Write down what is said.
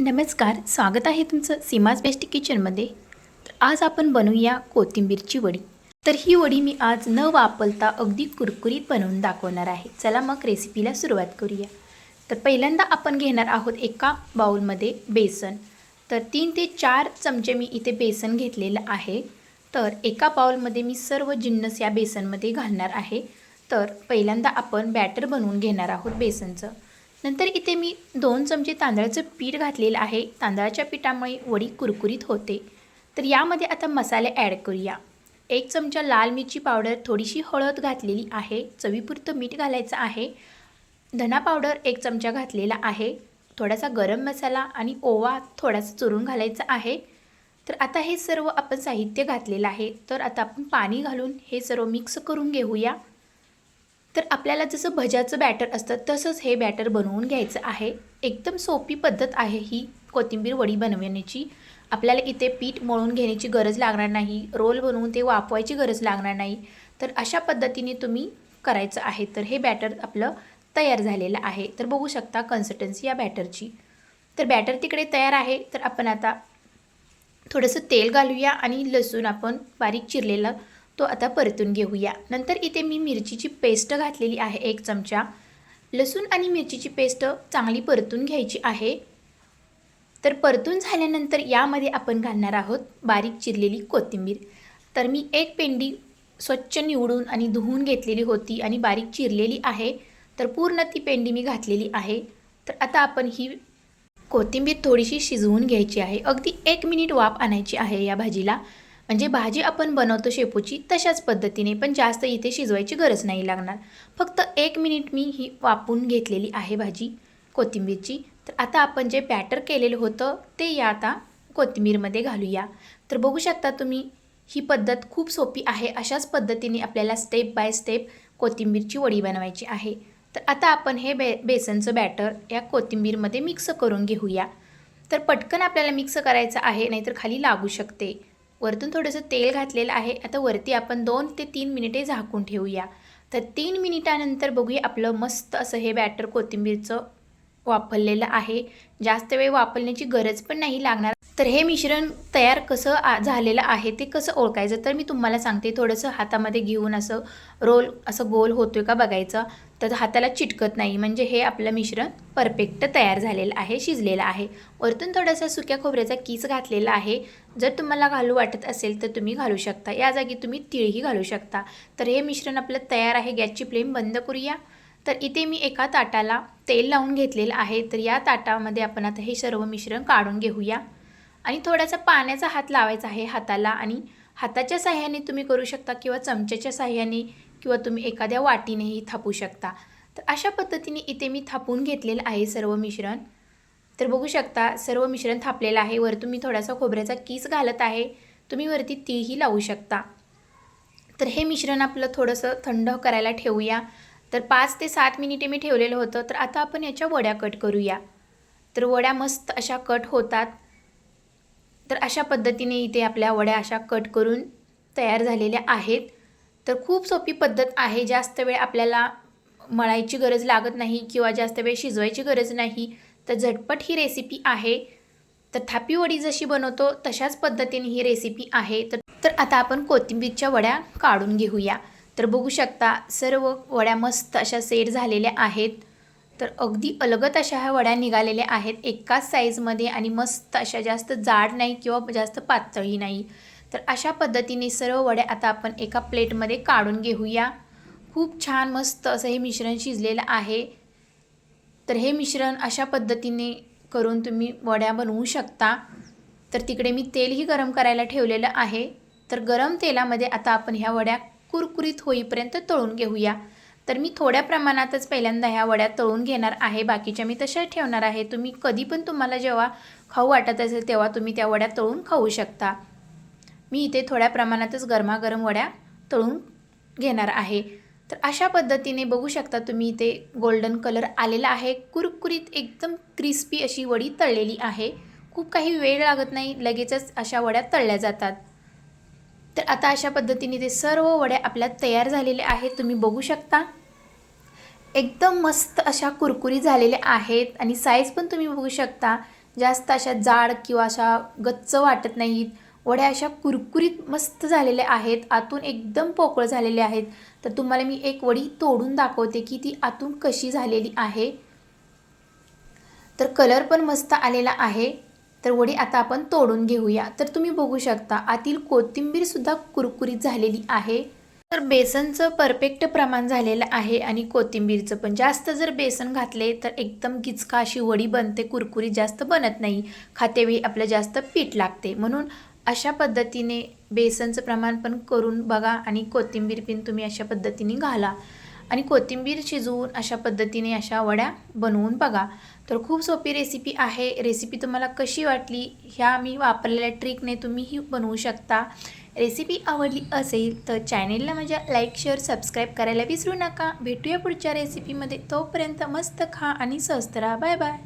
नमस्कार स्वागत आहे तुमचं सीमाज बेस्ट किचनमध्ये. तर आज आपण बनवूया कोथिंबीरची वडी. तर ही वडी मी आज न वापरता अगदी कुरकुरीत बनवून दाखवणार आहे. चला मग रेसिपीला सुरुवात करूया. तर पहिल्यांदा आपण घेणार आहोत एका बाउलमध्ये बेसन. तर तीन ते चार चमचे मी इथे बेसन घेतलेलं आहे. तर एका बाउलमध्ये मी सर्व जिन्नस या बेसनमध्ये घालणार आहे. तर पहिल्यांदा आपण बॅटर बनवून घेणार आहोत बेसनचं. नंतर इथे मी दोन चमचे तांदळाचं पीठ घातलेलं आहे. तांदळाच्या पिठामुळे वडी कुरकुरीत होते. तर यामध्ये आता मसाले ॲड करूया. एक चमचा लाल मिरची पावडर थोडीशी हळद घातलेली आहे. चवीपुरतं मीठ घालायचं आहे. धना पावडर एक चमचा घातलेला आहे. थोडासा गरम मसाला आणि ओवा थोडासा चुरून घालायचा आहे. तर आता हे सर्व आपण साहित्य घातलेलं आहे. तर आता आपण पाणी घालून हे सर्व मिक्स करून घेऊया. तर आपल्याला जसं भज्याचं बॅटर असतं तसंच हे बॅटर बनवून घ्यायचं आहे. एकदम सोपी पद्धत आहे ही कोथिंबीर वडी बनवण्याची. आपल्याला इथे पीठ मळून घेण्याची गरज लागणार नाही रोल बनवून ते वापवायची गरज लागणार नाही. तर अशा पद्धतीने तुम्ही करायचं आहे तर हे बॅटर आपलं तयार झालेलं आहे. तर बघू शकता कन्सिस्टन्सी या बॅटरची तर बॅटर तिकडे तयार आहे तर आपण आता थोडंसं तेल घालूया आणि लसूण आपण बारीक चिरलेलं तो आता परतून घेऊया. नंतर इथे मी मिरचीची पेस्ट घातलेली आहे एक चमचा. लसूण आणि मिरचीची पेस्ट चांगली परतून घ्यायची आहे. तर परतून झाल्यानंतर यामध्ये आपण घालणार आहोत बारीक चिरलेली कोथिंबीर. तर मी एक पेंडी स्वच्छ निवडून आणि धुवून घेतलेली होती आणि बारीक चिरलेली आहे. तर पूर्ण ती पेंडी मी घातलेली आहे. तर आता आपण ही कोथिंबीर थोडीशी शिजवून घ्यायची आहे. अगदी एक मिनिट वाफ आणायची आहे या भाजीला. म्हणजे भाजी आपण बनवतो शेपूची तशाच पद्धतीने पण जास्त इथे शिजवायची गरज नाही लागणार. फक्त एक मिनिट मी ही वापून घेतलेली आहे भाजी कोथिंबीरची. तर आता आपण जे बॅटर केलेलं होतं ते या आता कोथिंबीरमध्ये घालूया. तर बघू शकता तुम्ही ही पद्धत खूप सोपी आहे. अशाच पद्धतीने आपल्याला स्टेप बाय स्टेप कोथिंबीरची वडी बनवायची आहे. तर आता आपण हे बे बेसनचं बॅटर या कोथिंबीरमध्ये मिक्स करून घेऊया. तर पटकन आपल्याला मिक्स करायचं आहे नाहीतर खाली लागू शकते. वरतून थोडंसं तेल घातलेलं आहे. आता वरती आपण दोन ते तीन मिनिटे झाकून ठेवूया. तर तीन मिनिटानंतर बघूया आपलं मस्त असं हे बॅटर कोथिंबीरचं वापरलेलं आहे. जास्त वेळ वापरण्याची गरज पण नाही लागणार. तर हे मिश्रण तयार कसं आ झालेलं आहे ते कसं ओळखायचं? तर मी तुम्हाला सांगते. थोडंसं हातामध्ये घेऊन असं रोल असं गोल होतोय का बघायचं? तर हाताला चिटकत नाही. म्हणजे हे आपलं मिश्रण परफेक्ट तयार झालेलं आहे शिजलेलं आहे. वरतून थोडासा सुक्या खोबऱ्याचा कीस घातलेला आहे. जर तुम्हाला घालू वाटत असेल तर तुम्ही घालू शकता. या जागी तुम्ही तिळही घालू शकता. तर हे मिश्रण आपलं तयार आहे. गॅसची फ्लेम बंद करूया. तर इथे मी एका ताटाला तेल लावून घेतलेलं आहे. तर या ताटामध्ये आपण आता हे सर्व मिश्रण काढून घेऊया. आणि थोडासा पाण्याचा हात लावायचा आहे हाताला. आणि हाताच्या साह्याने तुम्ही करू शकता किंवा चमच्याच्या साह्याने किंवा तुम्ही एखाद्या वाटीनेही थापू शकता. तर अशा पद्धतीने इथे मी थापून घेतलेलं आहे सर्व मिश्रण. तर बघू शकता सर्व मिश्रण थापलेलं आहे. वरतून मी थोडासा खोबऱ्याचा कीस घालत आहे. तुम्ही वरती तीही लावू शकता. तर हे मिश्रण आपलं थोडंसं थंड करायला ठेवूया. तर पाच ते सात मिनिटे मी ठेवलेलं होतं. तर आता आपण याच्या वड्या कट करूया. तर वड्या मस्त अशा कट होतात. तर अशा पद्धतीने इथे आपल्या वड्या अशा कट करून तयार झालेल्या आहेत. तर खूप सोपी पद्धत आहे. जास्त वेळ आपल्याला मळायची गरज लागत नाही किंवा जास्त वेळ शिजवायची गरज नाही. तर झटपट ही रेसिपी आहे. तर थापी वडी जशी बनवतो तशाच पद्धतीने ही रेसिपी आहे. तर तर आता आपण कोथिंबीरच्या वड्या काढून घेऊया. तर बघू शकता सर्व वड्या मस्त अशा सेट झालेल्या आहेत. तर अगदी अलगत अशा ह्या वड्या निघालेल्या आहेत. एकाच साईजमध्ये आणि मस्त अशा जास्त जाड नाही किंवा जास्त पातळही नाही. तर अशा पद्धतीने सर्व वड्या आता आपण एका प्लेटमध्ये काढून घेऊया. खूप छान मस्त असं हे मिश्रण शिजलेलं आहे. तर हे मिश्रण अशा पद्धतीने करून तुम्ही वड्या बनवू शकता. तर तिकडे मी तेलही गरम करायला ठेवलेलं आहे. तर गरम तेलामध्ये आता आपण ह्या वड्या कुरकुरीत होईपर्यंत तळून घेऊया. तर मी थोड्या प्रमाणातच पहिल्यांदा ह्या वड्या तळून घेणार आहे. बाकीच्या मी तशाच ठेवणार आहे. तुम्ही कधी पण तुम्हाला जेव्हा खाऊ वाटत असेल तेव्हा तुम्ही त्या वड्या तळून खाऊ शकता. मी इथे थोड्या प्रमाणातच गरमागरम वड्या तळून घेणार आहे. तर अशा पद्धतीने बघू शकता तुम्ही इथे गोल्डन कलर आलेला आहे. कुरकुरीत एकदम क्रिस्पी अशी वडी तळलेली आहे. खूप काही वेळ लागत नाही लगेचच अशा वड्या तळल्या जातात. तर आता अशा पद्धतीने ते सर्व वड्या आपल्या तयार झालेल्या आहेत. तुम्ही बघू शकता. एकदम मस्त अशा कुरकुरी झालेल्या आहेत आणि साईज पण तुम्ही बघू शकता. जास्त अशा जाड किंवा अशा गच्च वाटत नाहीत. वड्या अशा कुरकुरीत मस्त झालेल्या आहेत आतून एकदम पोकळ झालेले आहेत. तर तुम्हाला मी एक वडी तोडून दाखवते की ती आतून कशी झालेली आहे. तर कलर पण मस्त आलेला आहे. तर वडी आता आपण तोडून घेऊया. तर तुम्ही बघू शकता आतील कोथिंबीरसुद्धा कुरकुरीत झालेली आहे. तर बेसनचं परफेक्ट प्रमाण झालेलं आहे आणि कोथिंबीरचं पण. जास्त जर बेसन घातले तर एकदम गिचका अशी वडी बनते कुरकुरीत जास्त बनत नाही. खातेवेळी आपलं जास्त पीठ लागते. म्हणून अशा पद्धतीने बेसनचं प्रमाण पण करून बघा आणि कोथिंबीर पण तुम्ही अशा पद्धतीने घाला. आणि कोथिंबीर शिजवून अशा पद्धतीने अशा वड्या बनवून बघा. तर खूप सोपी रेसिपी आहे. रेसिपी तुम्हाला कशी वाटली ह्या मी वापरलेल्या ट्रिकने तुम्हीही बनवू शकता. रेसिपी आवडली असेल तर चॅनेलला माझ्या लाईक शेअर सबस्क्राईब करायला विसरू नका. भेटूया पुढच्या रेसिपीमध्ये तोपर्यंत मस्त खा आणि स्वस्त राहा. Bye bye